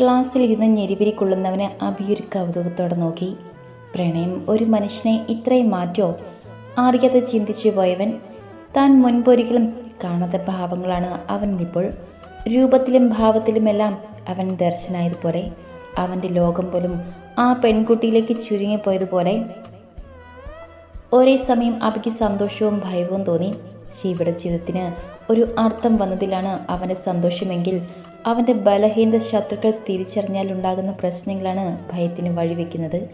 ക്ലാസ്സിൽ ഇരുന്ന് ഞെരിപിരി കൊള്ളുന്നവന് അഭിയൊരു കൗതുകത്തോടെ നോക്കി. പ്രണയം ഒരു മനുഷ്യനെ ഇത്രയും മാറ്റോ? അറിയാതെ ചിന്തിച്ചു പോയവൻ താൻ മുൻപൊരിക്കലും കാണാത്ത ഭാവങ്ങളാണ് അവനിപ്പോൾ രൂപത്തിലും ഭാവത്തിലുമെല്ലാം അവൻ ദർശനായതുപോലെ അവന്റെ ലോകം പോലും ആ പെൺകുട്ടിയിലേക്ക് ചുരുങ്ങിപ്പോയതുപോലെ ഒരേ സമയം അവയ്ക്ക് സന്തോഷവും ഭയവും തോന്നി. ശിവയുടെ ജീവിതത്തിന് ഒരു അർത്ഥം വന്നതിലാണ് അവന്റെ സന്തോഷമെങ്കിൽ അവന്റെ ബലഹീനത ശത്രുക്കൾ തിരിച്ചറിഞ്ഞാൽ ഉണ്ടാകുന്ന പ്രശ്നങ്ങളാണ് ഭയത്തിന് വഴിവെക്കുന്നത്.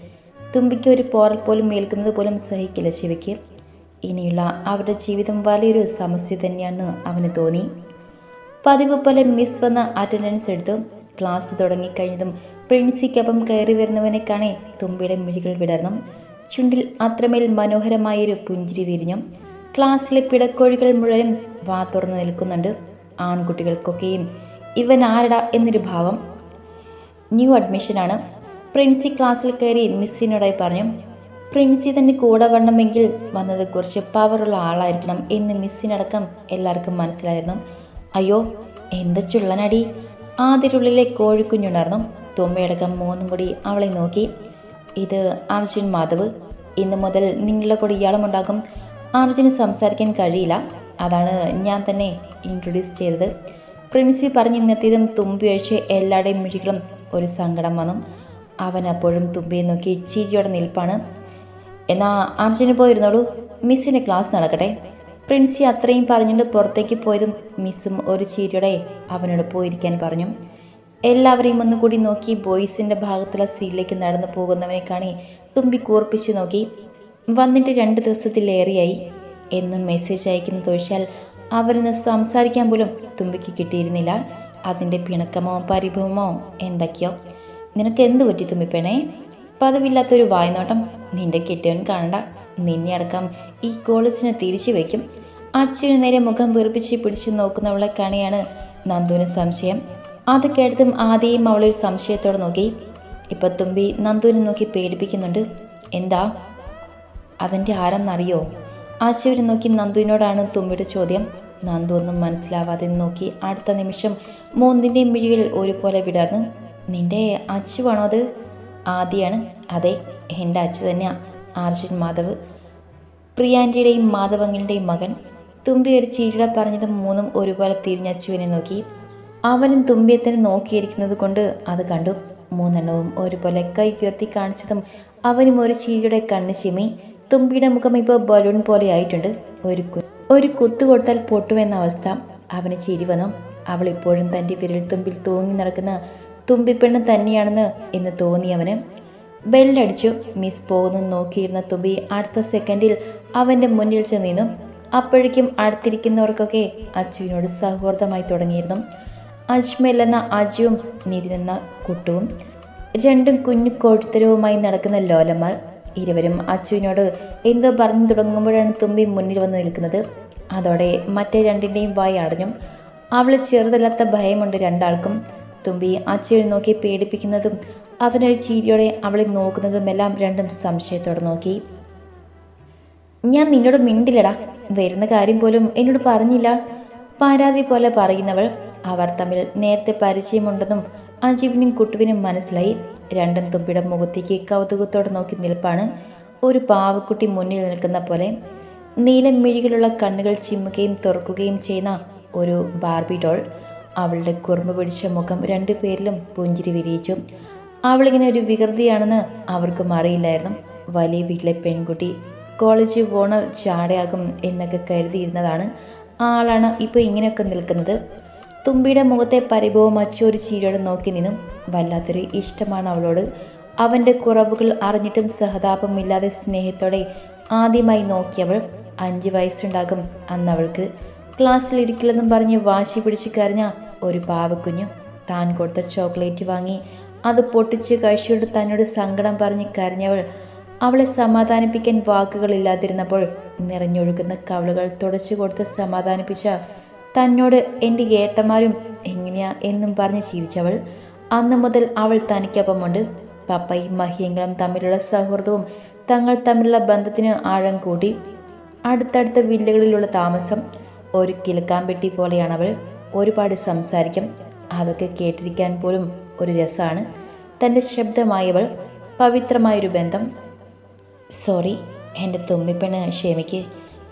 തുമ്പിക്ക് ഒരു പോറൽ പോലും ഏൽക്കുന്നത് പോലും സഹിക്കില്ല ശിവയ്ക്ക്. ഇനിയുള്ള അവരുടെ ജീവിതം വലിയൊരു സമസ്യ തന്നെയാണെന്ന് അവന് തോന്നി. പതിവ് പോലെ മിസ് വന്ന അറ്റൻഡൻസ് എടുത്തു. ക്ലാസ് തുടങ്ങിക്കഴിഞ്ഞതും പ്രിൻസിക്കൊപ്പം കയറി വരുന്നവനെ കാണേ തുമ്പിയുടെ മിഴികൾ വിടർന്നു. ചുണ്ടിൽ അത്രമേൽ മനോഹരമായൊരു പുഞ്ചിരി വിരിഞ്ഞു. ക്ലാസ്സിലെ പിടക്കോഴികൾ മുഴുവൻ വാ തുറന്ന് നിൽക്കുന്നുണ്ട്. ആൺകുട്ടികൾക്കൊക്കെയും ഇവൻ ആരടാ എന്നൊരു ഭാവം ന്യൂ അഡ്മിഷനാണ്. പ്രിൻസി ക്ലാസ്സിൽ കയറി മിസ്സിനോടായി പറഞ്ഞു പ്രിൻസി തന്നെ കൂടെ വരണമെങ്കിൽ വന്നത് കുറച്ച് പവറുള്ള ആളായിരിക്കണം എന്ന് മിസ്സിനടക്കം എല്ലാവർക്കും മനസ്സിലായിരുന്നു. അയ്യോ എന്താ ചുള്ളനടി. ആദ്യരുള്ളിലെ കോഴിക്കുഞ്ഞുണ്ടായിരുന്നു. തൊമ്മയടക്കം മൂന്നും കൂടി അവളെ നോക്കി. ഇത് അർജുൻ മാധവ്. ഇന്നു മുതൽ നിങ്ങളുടെ കൂടെ ഇയാളും ഉണ്ടാകും. അർജുന് സംസാരിക്കാൻ കഴിയില്ല. അതാണ് ഞാൻ തന്നെ ഇൻട്രൊഡ്യൂസ് ചെയ്തത്. പ്രിൻസി പറഞ്ഞ് ഇന്നത്തേതും തുമ്പി ഒഴിച്ച് എല്ലാവരുടെയും മിഴികളും ഒരു സങ്കടം വന്നു. അവൻ അപ്പോഴും തുമ്പിയെ നോക്കി ചിരിയോടെ നിൽപ്പാണ്. എന്നാ അർജുന് പോയിരുന്നോളൂ. മിസ്സിന് ക്ലാസ് നടക്കട്ടെ. പ്രിൻസി അത്രയും പറഞ്ഞുകൊണ്ട് പുറത്തേക്ക് പോയതും മിസ്സും ഒരു ചിരിയോടെ അവനോട് പോയിരിക്കാൻ പറഞ്ഞു. എല്ലാവരെയും ഒന്നുകൂടി നോക്കി ബോയ്സിന്റെ ഭാഗത്തുള്ള സീറ്റിലേക്ക് നടന്നു പോകുന്നവനെ കാണി തുമ്പി കൂർപ്പിച്ച് നോക്കി. വന്നിട്ട് രണ്ട് ദിവസത്തിലേറെയായി. എന്നും മെസ്സേജ് അയക്കുന്നത് തൊഴിച്ചാൽ അവരിന്ന് സംസാരിക്കാൻ പോലും തുമ്പിക്ക് കിട്ടിയിരുന്നില്ല. അതിന്റെ പിണക്കമോ പരിഭവമോ എന്തൊക്കെയോ. നിനക്ക് എന്ത് പറ്റി തുമ്പിപ്പേണേ പതിവില്ലാത്തൊരു വായ്നോട്ടം നിന്റെ കിട്ടിയവൻ കാണണ്ട. നിന്നെ അടക്കം ഈ കോളേജിനെ തിരിച്ചു വയ്ക്കും. അച്ഛനു നേരെ മുഖം വീർപ്പിച്ച് പിടിച്ചു നോക്കുന്നവളെ കാണിയാണ് നന്ദുവിന് സംശയം. അത് കേട്ടതും ആദ്യം അവളൊരു സംശയത്തോടെ നോക്കി. ഇപ്പൊ തുമ്പി നന്ദുവിനെ നോക്കി പേടിപ്പിക്കുന്നുണ്ട്. എന്താ? അതിന്റെ ആരെന്നറിയോ? ആശുവിനെ നോക്കി നന്ദുവിനോടാണ് തുമ്പിയുടെ ചോദ്യം. നന്ദു ഒന്നും മനസ്സിലാവാതെ നോക്കി അടുത്ത നിമിഷം മൂന്നിന്റെയും മിഴികൾ ഒരുപോലെ വിടർന്നു. നിന്റെ അച്ചുവാണോ അത്? ആദിയാണ്. അതെ എന്റെ അച്ചു തന്നെയാ. അർജുൻ മാധവ്. പ്രിയാന്റിയുടെയും മാധവങ്ങളുടെയും മകൻ. തുമ്പി ഒരു ചീരിട പറഞ്ഞത് മൂന്നും ഒരുപോലെ തിരിഞ്ഞ തിരിഞ്ഞച്ചുവിനെ നോക്കി. അവനും തുമ്പിയെ തന്നെ നോക്കിയിരിക്കുന്നത് കൊണ്ട് അത് കണ്ടു. മൂന്നെണ്ണവും ഒരുപോലെ കൈ ഉയർത്തി കാണിച്ചതും അവനും ഒരു ചീരിയുടെ കണ്ണ് ചിമ്മി തുമ്പിയുടെ മുഖം ഇപ്പോൾ ബലൂൺ പോലെ ആയിട്ടുണ്ട്. ഒരു കു ഒരു കുത്തു കൊടുത്താൽ പൊട്ടുമെന്ന അവസ്ഥ. അവന് ചിരി വന്നു. അവൾ ഇപ്പോഴും തന്റെ വിരൽ തുമ്പിൽ തൂങ്ങി നടക്കുന്ന തുമ്പിപ്പെണ്ണ് തന്നെയാണെന്ന് എന്ന് തോന്നി അവന് ബെല്ലടിച്ചു. മിസ് പോകുന്നു നോക്കിയിരുന്ന തുമ്പി അടുത്ത സെക്കൻഡിൽ അവന്റെ മുന്നിൽ ചെന്ന് നിന്നു. അപ്പോഴേക്കും അടുത്തിരിക്കുന്നവർക്കൊക്കെ അച്ചുവിനോട് സൗഹൃദമായി തുടങ്ങിയിരുന്നു. അജ്മൽ എന്ന അജുവും നിതിൻ എന്ന കുട്ടുവും. രണ്ടും കുഞ്ഞു കൊഴുത്തരവുമായി നടക്കുന്ന ലോലന്മാർ ഇരുവരും അച്ചുവിനോട് എന്തോ പറഞ്ഞു തുടങ്ങുമ്പോഴാണ് തുമ്പി മുന്നിൽ വന്ന് നിൽക്കുന്നത്. അതോടെ മറ്റേ രണ്ടിന്റെയും വായി അടഞ്ഞു അവൾ ചെറുതല്ലാത്ത ഭയമുണ്ട് രണ്ടാൾക്കും. തുമ്പി അച്ചുവിനെ നോക്കി പേടിപ്പിക്കുന്നതും അവനൊരു ചീരിയോടെ അവളെ നോക്കുന്നതുമെല്ലാം രണ്ടും സംശയത്തോടെ നോക്കി. ഞാൻ നിന്നോട് മിണ്ടില്ലടാ. വരുന്ന കാര്യം പോലും എന്നോട് പറഞ്ഞില്ല. പരാതി പോലെ പറയുന്നവൾ. അവർ തമ്മിൽ നേരത്തെ പരിചയമുണ്ടെന്നും അജീവിനും കുട്ടുവിനും മനസ്സിലായി. രണ്ടും തുമ്പിയുടെ മുഖത്തേക്ക് കൗതുകത്തോടെ നോക്കി നിൽപ്പാണ് ഒരു പാവക്കുട്ടി മുന്നിൽ നിൽക്കുന്ന പോലെ. നീലം മിഴികളുള്ള കണ്ണുകൾ ചിമ്മുകയും തുറക്കുകയും ചെയ്യുന്ന ഒരു ബാർബി ഡോൾ. അവളുടെ കുറുമ്പ് പിടിച്ച മുഖം രണ്ടു പേരിലും പുഞ്ചിരി വിരിയിച്ചു. അവളിങ്ങനെ ഒരു വികൃതിയാണെന്ന് അവർക്കും അറിയില്ലായിരുന്നു. വലിയ വീട്ടിലെ പെൺകുട്ടി കോളേജ് പോണ ചാടയാകും എന്നൊക്കെ കരുതിയിരുന്നതാണ് ആളാണ് ഇപ്പോൾ ഇങ്ങനെയൊക്കെ നിൽക്കുന്നത്. തുമ്പിയുടെ മുഖത്തെ പരിഭവം അച്ചൊരു ചീരോടെ നോക്കി നിന്നും വല്ലാത്തൊരു ഇഷ്ടമാണ് അവളോട്. അവന്റെ കുറവുകൾ അറിഞ്ഞിട്ടും സഹതാപമില്ലാതെ സ്നേഹത്തോടെ ആദ്യമായി നോക്കിയവൾ അഞ്ച് വയസ്സുണ്ടാകും അന്ന് അവൾക്ക്. ക്ലാസ്സിലിരിക്കില്ലെന്നും പറഞ്ഞ് വാശി പിടിച്ച് കരഞ്ഞ ഒരു പാവക്കുഞ്ഞു താൻ കൊടുത്ത ചോക്ലേറ്റ് വാങ്ങി അത് പൊട്ടിച്ച് കഴിച്ചുകൊണ്ട് തന്നോട് സങ്കടം പറഞ്ഞ് കരഞ്ഞവൾ അവളെ സമാധാനിപ്പിക്കാൻ വാക്കുകളില്ലാതിരുന്നപ്പോൾ നിറഞ്ഞൊഴുകുന്ന കവളുകൾ തുടച്ചു കൊടുത്ത് സമാധാനിപ്പിച്ച തന്നോട് എന്റെ ഏട്ടന്മാരും എങ്ങനെയാ എന്നും പറഞ്ഞ് ചിരിച്ചവൾ അന്ന് മുതൽ അവൾ തനിക്കൊപ്പമുണ്ട്. പപ്പയും മഹിയങ്ങളും തമ്മിലുള്ള സൗഹൃദവും തങ്ങൾ തമ്മിലുള്ള ബന്ധത്തിന് ആഴം കൂടി അടുത്തടുത്ത വില്ലകളിലുള്ള താമസം ഒരു കിലുക്കാമ്പെട്ടി അവൾ ഒരുപാട് സംസാരിക്കും. അതൊക്കെ കേട്ടിരിക്കാൻ പോലും ഒരു രസമാണ്. തന്റെ ശബ്ദമായവൾ പവിത്രമായൊരു ബന്ധം. സോറി എന്റെ തുമ്മിപ്പെണ് ക്ഷമിക്ക്.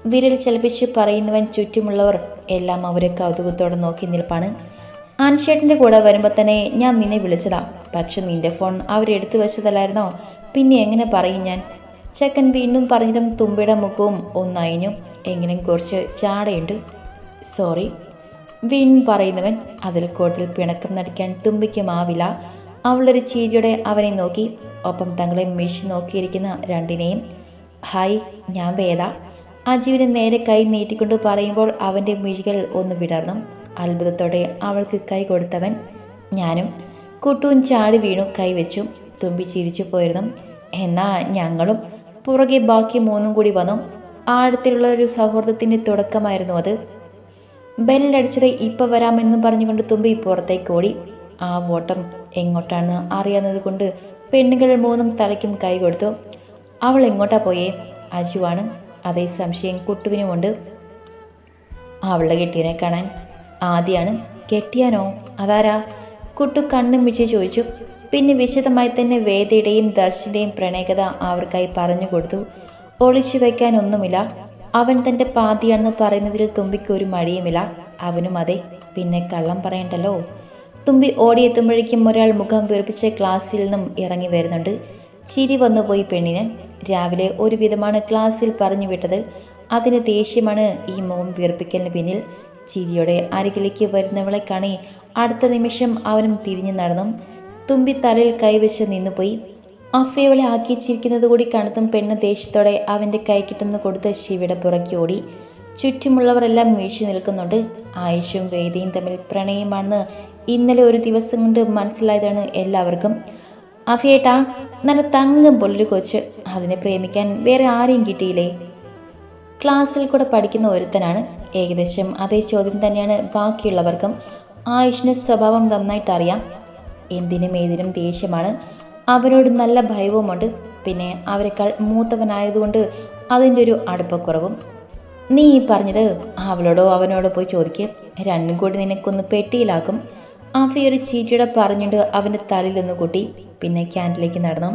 വിരൽ ചലിപ്പിച്ച് പറയുന്നവൻ ചുറ്റുമുള്ളവർ എല്ലാം അവരെ കൗതുകത്തോടെ നോക്കി നിൽപ്പാണ്. ആൻഷേട്ടിന്റെ കൂടെ വരുമ്പോൾ തന്നെ ഞാൻ നിന്നെ വിളിച്ചതാ. പക്ഷെ നിന്റെ ഫോൺ അവരെടുത്തു വെച്ചതല്ലായിരുന്നോ? പിന്നെ എങ്ങനെ പറയും ഞാൻ? ചെക്കൻ വീണ്ടും പറഞ്ഞതും തുമ്പിയുടെ മുഖവും ഒന്നയഞ്ഞു. എങ്ങനെ കുറച്ച് ചാടയുണ്ട്. സോറി. വീണ്ടും പറയുന്നവൻ അതിൽ കൂടുതൽ പിണക്കം നടിക്കാൻ തുമ്പിക്കുമാവില്ല അവളൊരു ചീരിയുടെ അവനെ നോക്കി. ഒപ്പം തങ്ങളെ മിഷി നോക്കിയിരിക്കുന്ന രണ്ടിനെയും. ഹായ് ഞാൻ വേദ. അജീവിന് നേരെ കൈ നീട്ടിക്കൊണ്ട് പറയുമ്പോൾ അവന്റെ മിഴികൾ ഒന്ന് വിടർന്നു. അത്ഭുതത്തോടെ അവൾക്ക് കൈ കൊടുത്തവൻ ഞാനും. കുട്ടുവും ചാടി വീണു കൈവച്ചു തുമ്പി ചിരിച്ചു പോയിരുന്നു. എന്നാ ഞങ്ങളും. പുറകെ ബാക്കി മൂന്നും കൂടി വന്നു. ആഴത്തിലുള്ള ഒരു സൗഹൃദത്തിന്റെ തുടക്കമായിരുന്നു അത്. ബെല്ലടിച്ചത് ഇപ്പം വരാമെന്ന് പറഞ്ഞുകൊണ്ട് തുമ്പി പുറത്തേക്ക് ഓടി. ആ ഓട്ടം എങ്ങോട്ടാണ് അറിയാവുന്നത് കൊണ്ട് പെണ്ണുകൾ മൂന്നും തലയ്ക്കും കൈ കൊടുത്തു. അവൾ എങ്ങോട്ടാ പോയേ? അജുവാണ്. അതേ സംശയം കുട്ടുവിനുമുണ്ട്. അവളുടെ കെട്ടിയനെ കാണാൻ ആദ്യമാണ് കെട്ടിയാനോ? അതാരാ? കുട്ടു കണ്ണും വിച്ച് ചോദിച്ചു. പിന്നെ വിശദമായി തന്നെ വേദയുടെയും ദർശന്റെയും പ്രണയകഥ അവർക്കായി പറഞ്ഞു കൊടുത്തു. ഒളിച്ചു വയ്ക്കാനൊന്നുമില്ല അവൻ തന്റെ പാതിയാണെന്ന് പറയുന്നതിൽ തുമ്പിക്ക് ഒരു മടിയുമില്ല. അവനും അതെ. പിന്നെ കള്ളം പറയണ്ടല്ലോ. തുമ്പി ഓടിയെത്തുമ്പോഴേക്കും ഒരാൾ മുഖം വീർപ്പിച്ച് ക്ലാസ്സിൽ നിന്നും ഇറങ്ങി വരുന്നുണ്ട്. ചിരി വന്നുപോയി പെണ്ണിന്. രാവിലെ ഒരു വിധമാണ് ക്ലാസ്സിൽ പറഞ്ഞു വിട്ടത്. അതിന് ദേഷ്യമാണ് ഈ മുഖം വീർപ്പിക്കലിന് പിന്നിൽ. ചിരിയോടെ അരികിലേക്ക് വരുന്നവളെ കാണി അടുത്ത നിമിഷം അവനും തിരിഞ്ഞു നടന്നു തുമ്പി തലയിൽ കൈവച്ച് നിന്നുപോയി. അഫയവളെ ആക്കിച്ചിരിക്കുന്നത് കൂടി കണത്തും പെണ്ണ് ദേഷ്യത്തോടെ അവന്റെ കൈ കിട്ടുന്ന കൊടുത്ത് ശിവയുടെ പുറക്കി ഓടി. ചുറ്റുമുള്ളവരെല്ലാം വീഴ്ച നിൽക്കുന്നുണ്ട്. ആയുഷും വേദിയും തമ്മിൽ പ്രണയമാണെന്ന് ഇന്നലെ ഒരു ദിവസം കൊണ്ട് മനസ്സിലായതാണ് എല്ലാവർക്കും. അഫിയേട്ടാ നല്ല തങ്കം പോലൊരു കൊച്ച്. അതിനെ പ്രേമിക്കാൻ വേറെ ആരെയും കിട്ടിയില്ലേ? ക്ലാസ്സിൽ കൂടെ പഠിക്കുന്ന ഒരുത്തനാണ്. ഏകദേശം അതേ ചോദ്യം തന്നെയാണ് ബാക്കിയുള്ളവർക്കും. ആയുഷിന് സ്വഭാവം നന്നായിട്ട് അറിയാം എന്തിനും ഏതിനും ദേഷ്യമാണ്. അവനോട് നല്ല ഭയവുമുണ്ട്. പിന്നെ അവരെക്കാൾ മൂത്തവനായതുകൊണ്ട് അതിന്റെ ഒരു അടുപ്പക്കുറവും. നീ പറഞ്ഞത് അവളോടോ അവനോടോ പോയി ചോദിക്കുക രണ്ടും കൂടി നിനക്കൊന്ന് പെട്ടിയിലാക്കും. ആഫി ഒരു ചീറ്റിയുടെ പറഞ്ഞിട്ട് അവന്റെ തലയിലൊന്ന് കൂട്ടി. പിന്നെ ക്യാന്റിലേക്ക് നടന്നു.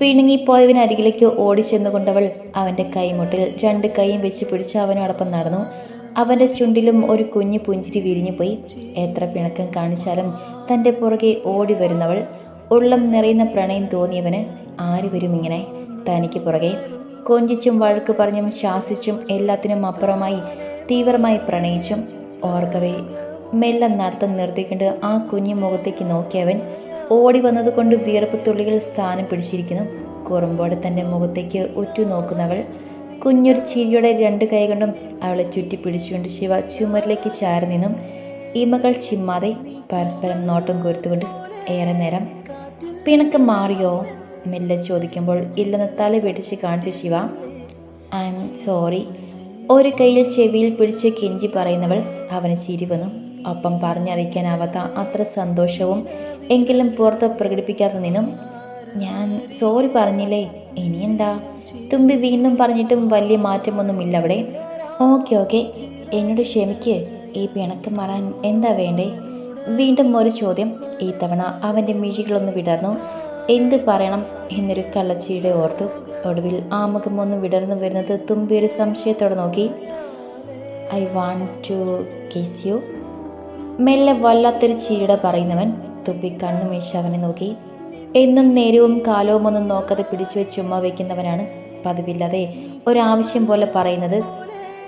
പിണങ്ങിപ്പോയവന് അരികിലേക്ക് ഓടിച്ചെന്നുകൊണ്ടവൾ അവന്റെ കൈമുട്ടിൽ രണ്ട് കൈയും വെച്ച് പിടിച്ച് അവനോടൊപ്പം നടന്നു. അവന്റെ ചുണ്ടിലും ഒരു കുഞ്ഞു പുഞ്ചിരി വിരിഞ്ഞുപോയി. എത്ര പിണക്കം കാണിച്ചാലും തന്റെ പുറകെ ഓടി വരുന്നവൾ ഉള്ളം നിറയുന്ന പ്രണയം തോന്നിയവന് ആര് വരും ഇങ്ങനെ. തനിക്ക് പുറകെ കൊഞ്ചിച്ചും വഴക്ക് പറഞ്ഞും ശാസിച്ചും എല്ലാത്തിനും അപ്പുറമായി തീവ്രമായി പ്രണയിച്ചും ഓർക്കവേ മെല്ലെ നടത്തം നിർത്തിക്കൊണ്ട് ആ കുഞ്ഞു മുഖത്തേക്ക് നോക്കിയവൻ ഓടി വന്നതുകൊണ്ട് വിയർപ്പ് തുള്ളികൾ സ്ഥാനം പിടിച്ചിരിക്കുന്നു. കുറുമ്പോടെ തന്റെ മുഖത്തേക്ക് ഉറ്റു നോക്കുന്നവൾ കുഞ്ഞൊരു ചിരിയുടെ രണ്ട് കൈകൊണ്ടും അവളെ ചുറ്റി പിടിച്ചുകൊണ്ട് ശിവ ചുമരിലേക്ക് ചാരി നിന്നും ഇമകൾ ചിമ്മാതെ പരസ്പരം നോട്ടം കൊരുത്തുകൊണ്ട് ഏറെ നേരം. പിണക്ക് മാറിയോ? മെല്ലെ ചോദിക്കുമ്പോൾ ഇല്ലെന്ന് തല വെടിച്ച് കാണിച്ചു ശിവ. I am sorry. ഒരു കയ്യിൽ ചെവിയിൽ പിടിച്ച് കെഞ്ചി പറയുന്നവൾ അവന് ചിരി വന്നു. ഒപ്പം പറഞ്ഞറിയിക്കാനാവാത്ത അത്ര സന്തോഷവും എങ്കിലും പുറത്ത് പ്രകടിപ്പിക്കാത്ത നിന്നും ഞാൻ സോറി പറഞ്ഞില്ലേ? ഇനിയെന്താ? തുമ്പി വീണ്ടും പറഞ്ഞിട്ടും വലിയ മാറ്റമൊന്നുമില്ല അവിടെ. ഓക്കെ ഓക്കെ എന്നോട് ക്ഷമിക്ക്. ഈ പിണക്കം മാറാൻ എന്താ വേണ്ടേ? വീണ്ടും ഒരു ചോദ്യം. ഈ തവണ അവന്റെ മിഴികളൊന്ന് വിടർന്നു. എന്ത് പറയണം എന്നൊരു കള്ളച്ചിയുടെ ഓർത്തു. ഒടുവിൽ ആമുഖമൊന്ന് വിടർന്നു വരുന്നത് തുമ്പി ഒരു സംശയത്തോടെ നോക്കി. I want to kiss you മെല്ലെ വല്ലാത്തൊരു ചീട പറയുന്നവൻ തുപ്പി കണ്ണു മീശ അവനെ നോക്കി. എന്നും നേരവും കാലവും ഒന്നും നോക്കാതെ പിടിച്ചു വെച്ച് ചുമ്മാ വയ്ക്കുന്നവനാണ് പതിവില്ലാതെ ഒരാവശ്യം പോലെ പറയുന്നത്.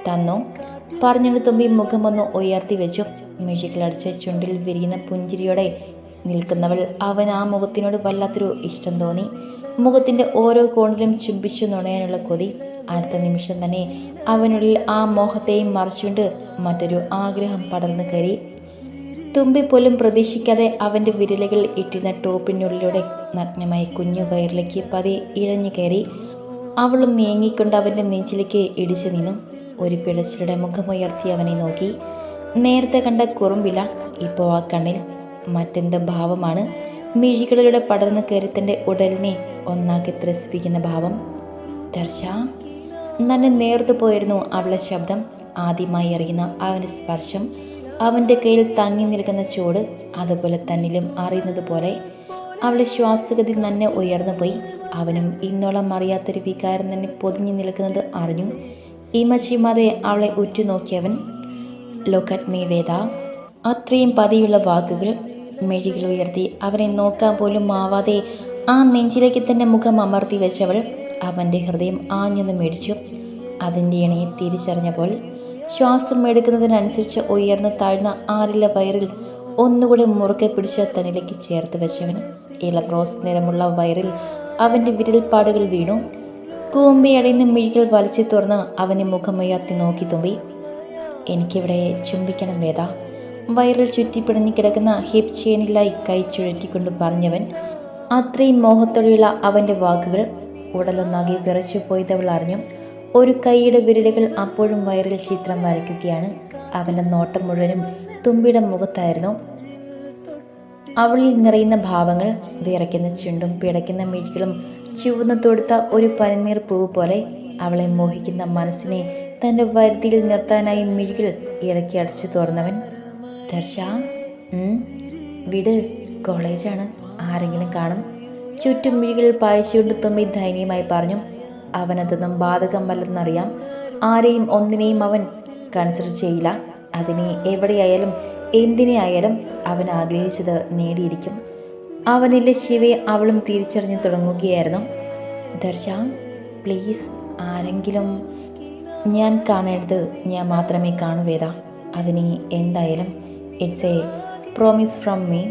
തന്നോ? പറഞ്ഞിട്ട് തുമ്പി മുഖം ഒന്ന് ഉയർത്തി വെച്ചു. മിഴികളടിച്ച് ചുണ്ടിൽ വിരിയുന്ന പുഞ്ചിരിയോടെ നിൽക്കുന്നവൾ അവൻ ആ മുഖത്തിനോട് വല്ലാത്തൊരു ഇഷ്ടം തോന്നി. മുഖത്തിന്റെ ഓരോ കോണിലും ചുംബിച്ചു നുണയാനുള്ള കൊതി. അടുത്ത നിമിഷം തന്നെ അവനുള്ളിൽ ആ മോഹത്തെയും മറിച്ചുകൊണ്ട് മറ്റൊരു ആഗ്രഹം പടർന്നു കയറി. തുമ്പി പോലും പ്രതീക്ഷിക്കാതെ അവന്റെ വിരലുകൾ ഇട്ടിരുന്ന ടോപ്പിനുള്ളിലൂടെ നഗ്നമായി കുഞ്ഞു വയറിലേക്ക് പതി ഇഴഞ്ഞു കയറി. അവളും നീങ്ങിക്കൊണ്ട് അവന്റെ നെഞ്ചിലേക്ക് ഇടിച്ചു നിന്നു. ഒരു പിഴച്ചിലൂടെ മുഖമുയർത്തി അവനെ നോക്കി. നേരത്തെ കണ്ട കുറുമ്പില ഇപ്പോൾ ആ കണ്ണിൽ മറ്റെന്ത് ഭാവമാണ്. മിഴികളിലൂടെ പടർന്നു കയറി തന്റെ ഉടലിനെ ഒന്നാക്കി ത്രസിപ്പിക്കുന്ന ഭാവം. ദർശ നന്നെ നേർത്തു പോയിരുന്നു അവളുടെ ശബ്ദം. ആദ്യമായി അറിയുന്ന അവന്റെ സ്പർശം. അവന്റെ കയ്യിൽ തങ്ങി നിൽക്കുന്ന ചൂട് അതുപോലെ തന്നിലും അറിയുന്നത് പോലെ അവളെ ശ്വാസഗതി തന്നെ ഉയർന്നു പോയി. അവനും ഇന്നോളം അറിയാത്തൊരു വികാരം തന്നെ പൊതിഞ്ഞു നിൽക്കുന്നത് അറിഞ്ഞു. ഇമശിമാതെ അവളെ ഉറ്റുനോക്കിയവൻ ലുക്കറ്റ് മീ വേദ അത്രയും പതിയുള്ള വാക്കുകൾ മെഴികൾ ഉയർത്തി അവനെ നോക്കാൻ പോലും ആവാതെ ആ നെഞ്ചിലേക്ക് തന്നെ മുഖം അമർത്തി വെച്ചവൾ അവന്റെ ഹൃദയം ആഞ്ഞൊന്ന് മേടിച്ചു. അതിന്റെ ഇണയെ തിരിച്ചറിഞ്ഞപ്പോൾ ശ്വാസം എടുക്കുന്നതിനനുസരിച്ച് ഉയർന്ന് താഴ്ന്ന ആരില വയറിൽ ഒന്നുകൂടി മുറുക്കെ പിടിച്ച് തന്നിലേക്ക് ചേർത്ത് വെച്ചവൻ ഇളം റോസ് നിറമുള്ള വയറിൽ അവന്റെ വിരൽപ്പാടുകൾ വീണു. കൂമ്പിയടയുന്ന മിഴികൾ വലിച്ചു തുറന്ന് അവനെ മുഖമയാത്തി നോക്കി തുമ്പി. എനിക്കിവിടെ ചുംബിക്കണം വേദ. വയറിൽ ചുറ്റിപ്പിടഞ്ഞു കിടക്കുന്ന ഹിപ് ചെയിനിലായി കൈ ചുഴറ്റിക്കൊണ്ട് പറഞ്ഞവൻ അത്രയും മോഹത്തോടെയുള്ള അവന്റെ വാക്കുകൾ ഉടലൊന്നാകെ വിറച്ചു പോയതവൾ അറിഞ്ഞു. ഒരു കൈയുടെ വിരലുകൾ അപ്പോഴും വയറിൽ ചിത്രം വരയ്ക്കുകയാണ്. അവന്റെ നോട്ടം മുഴുവനും തുമ്പിയുടെ മുഖത്തായിരുന്നു. അവളിൽ നിറയുന്ന ഭാവങ്ങൾ വിറയ്ക്കുന്ന ചുണ്ടും പിടയ്ക്കുന്ന മിഴികളും ചുവന്ന് തൊടുത്ത ഒരു പനിനീർ പൂവ് പോലെ അവളെ മോഹിക്കുന്ന മനസ്സിനെ തന്റെ വരുതിയിൽ നിർത്താനായി മിഴികൾ ഇറക്കി അടച്ചു തുറന്നവൻ ദർശ വിട് കോളേജാണ് ആരെങ്കിലും കാണും. ചുറ്റും മിഴികൾ പായച്ചുകൊണ്ട് തുമ്പി ദയനീയമായി പറഞ്ഞു അവനതൊന്നും ബാധകമല്ലെന്നറിയാം. ആരെയും ഒന്നിനെയും അവൻ കൺസിഡർ ചെയ്യില്ല. അതിനെ എവിടെയായാലും എന്തിനെ ആയാലും അവൻ ആഗ്രഹിച്ചത് നേടിയിരിക്കും. അവനിലെ ശിവയെ അവളും തിരിച്ചറിഞ്ഞു തുടങ്ങുകയായിരുന്നു. ദർശ പ്ലീസ് ആരെങ്കിലും ഞാൻ കാണേണ്ടത് ഞാൻ മാത്രമേ കാണൂ അതിനെ അതിന് എന്തായാലും it's a promise from me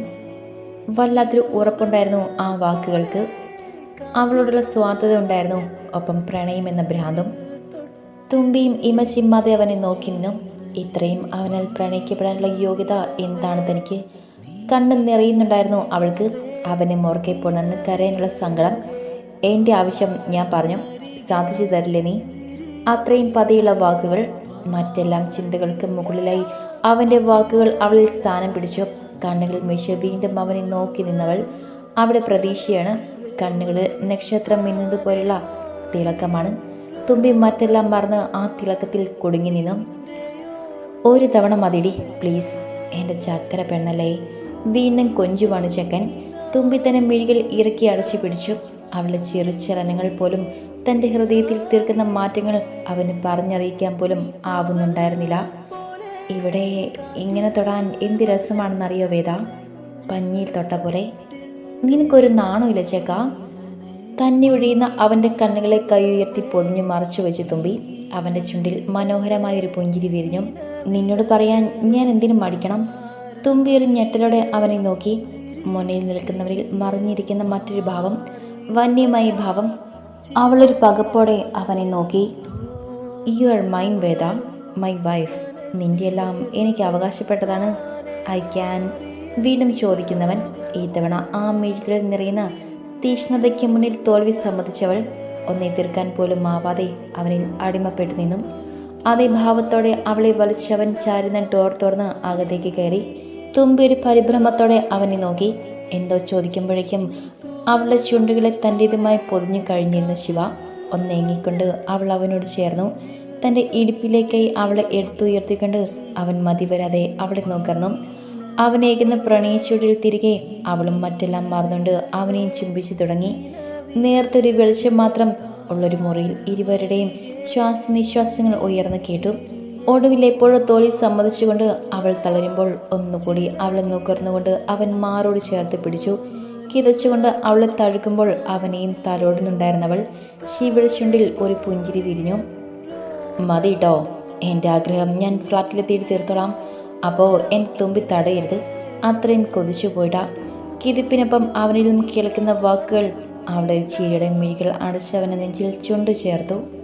വല്ലാത്തൊരു ഉറപ്പുണ്ടായിരുന്നു ആ വാക്കുകൾക്ക്. അവളോടുള്ള സ്വാർത്ഥത ഉണ്ടായിരുന്നു. ഒപ്പം പ്രണയം എന്ന ഭ്രാന്തും തുമ്പിയും ഇമ ചിമ്മാതെ അവനെ നോക്കി നിന്നു. ഇത്രയും അവനാൽ പ്രണയിക്കപ്പെടാനുള്ള യോഗ്യത എന്താണ് തനിക്ക് കണ്ണ് നിറയുന്നുണ്ടായിരുന്നു. അവൾക്ക് അവനെ മുറക്കെ പുണർന്ന് കരയാനുള്ള സങ്കടം എന്റെ ആവശ്യം ഞാൻ പറഞ്ഞു. സാധിച്ചു തരില്ലേ നീ? അത്രയും പതിയുള്ള വാക്കുകൾ മറ്റെല്ലാം ചിന്തകൾക്ക് മുകളിലായി അവന്റെ വാക്കുകൾ അവളിൽ സ്ഥാനം പിടിച്ചു. കണ്ണുകൾ മിഴിച്ച് വീണ്ടും അവനെ നോക്കി നിന്നവൾ അവിടെ പ്രതീക്ഷയാണ്. കണ്ണുകൾ നക്ഷത്രം മിന്നുന്നത് പോലുള്ള തിളക്കമാണ്. തുമ്പി മറ്റെല്ലാം മറന്ന് ആ തിളക്കത്തിൽ കുടുങ്ങി നിന്നു. ഒരു തവണ മതിടി പ്ലീസ് എന്റെ ചക്കര പെണ്ണല്ലേ. വീണ്ടും കൊഞ്ചുവാണ് ചെക്കൻ. തുമ്പി തന്നെ മിഴികൾ ഇറക്കി അടച്ചു പിടിച്ചു. അവളുടെ ചെറുചലനങ്ങൾ പോലും തന്റെ ഹൃദയത്തിൽ തീർക്കുന്ന മാറ്റങ്ങൾ അവന് പറഞ്ഞറിയിക്കാൻ പോലും ആവുന്നുണ്ടായിരുന്നില്ല. ഇവിടെ ഇങ്ങനെ തൊടാൻ എന്ത് രസമാണെന്നറിയോ വേദ? പഞ്ഞിയിൽ തൊട്ട പോലെ നിനക്കൊരു നാണമില്ല ചേക്ക തന്നെ ഒഴിയുന്ന അവന്റെ കണ്ണുകളെ കൈ ഉയർത്തി പൊതിഞ്ഞു മറച്ചു വെച്ച് തുമ്പി അവന്റെ ചുണ്ടിൽ മനോഹരമായൊരു പുഞ്ചിരി വിരിഞ്ഞു. നിന്നോട് പറയാൻ ഞാൻ എന്തിനും മടിക്കണം? തുമ്പി ഒരു ഞെട്ടലോടെ അവനെ നോക്കി. മുന്നിൽ നിൽക്കുന്നവരിൽ മറിഞ്ഞിരിക്കുന്ന മറ്റൊരു ഭാവം വന്യമായ ഭാവം. അവളൊരു പകപ്പോടെ അവനെ നോക്കി. You are mine Veda. My wife നിന്റെ എല്ലാം എനിക്ക് അവകാശപ്പെട്ടതാണ്. ഐ ക്യാൻ വീണ്ടും ചോദിക്കുന്നവൻ. ഈ തവണ ആ മിഴികളിൽ നിറയുന്ന തീക്ഷ്ണതയ്ക്ക് മുന്നിൽ തോൽവി സമ്മതിച്ചവൾ ഒന്നെ തീർക്കാൻ പോലും ആവാതെ അവനിൽ അടിമപ്പെട്ടു നിന്നും. അതേ ഭാവത്തോടെ അവളെ വലിച്ചവൻ ചാരുന്ന ഡോർ തുറന്ന് അകത്തേക്ക് കയറി തുമ്പി ഒരു പരിഭ്രമത്തോടെ അവനെ നോക്കി. എന്തോ ചോദിക്കുമ്പോഴേക്കും അവളുടെ ചുണ്ടുകളെ തന്റേതുമായി പൊതിഞ്ഞു കഴിഞ്ഞിരുന്ന ശിവ ഒന്നേങ്ങിക്കൊണ്ട് അവൾ അവനോട് ചേർന്നു. തന്റെ ഇടുപ്പിലേക്കായി അവളെ എടുത്തുയർത്തിക്കൊണ്ട് അവൻ മതിവരാതെ അവളെ നോക്കുന്നു അവനേകുന്ന പ്രണയിച്ചുടിൽ തിരികെ അവളും മറ്റെല്ലാം മറന്നുകൊണ്ട് അവനെയും ചുംബിച്ചു തുടങ്ങി. നേർത്തൊരു വെളിച്ചം മാത്രം ഉള്ളൊരു മുറിയിൽ ഇരുവരുടെയും ശ്വാസനിശ്വാസങ്ങൾ ഉയർന്നു കേട്ടു. ഒടുവിൽ എപ്പോഴോ തോലി സമ്മതിച്ചുകൊണ്ട് അവൾ തളരുമ്പോൾ ഒന്നുകൂടി അവളെ നുകർന്നുകൊണ്ട് അവൻ മാറോട് ചേർത്ത് പിടിച്ചു. കിതച്ചുകൊണ്ട് അവളെ തഴുകുമ്പോൾ അവനെയും തലോടുന്നുണ്ടായിരുന്നവൾ ശിവിളിച്ചുണ്ടിൽ ചുണ്ടിൽ ഒരു പുഞ്ചിരി വിരിഞ്ഞു. മതി കേട്ടോ എന്റെ ആഗ്രഹം ഞാൻ ഫ്ലാറ്റിലെത്തിയിട്ട് തീർത്തോളാം. അപ്പോൾ എന്റെ തുമ്പി തടയരുത്. അത്രയും കൊതിച്ചു പോയിട്ടാ കിതിപ്പിനൊപ്പം അവനിലും കേൾക്കുന്ന വാക്കുകൾ അവളുടെ ചീരയുടെ മിഴികൾ അടച്ചവനെ നെഞ്ചിൽ ചുണ്ടു ചേർത്തു.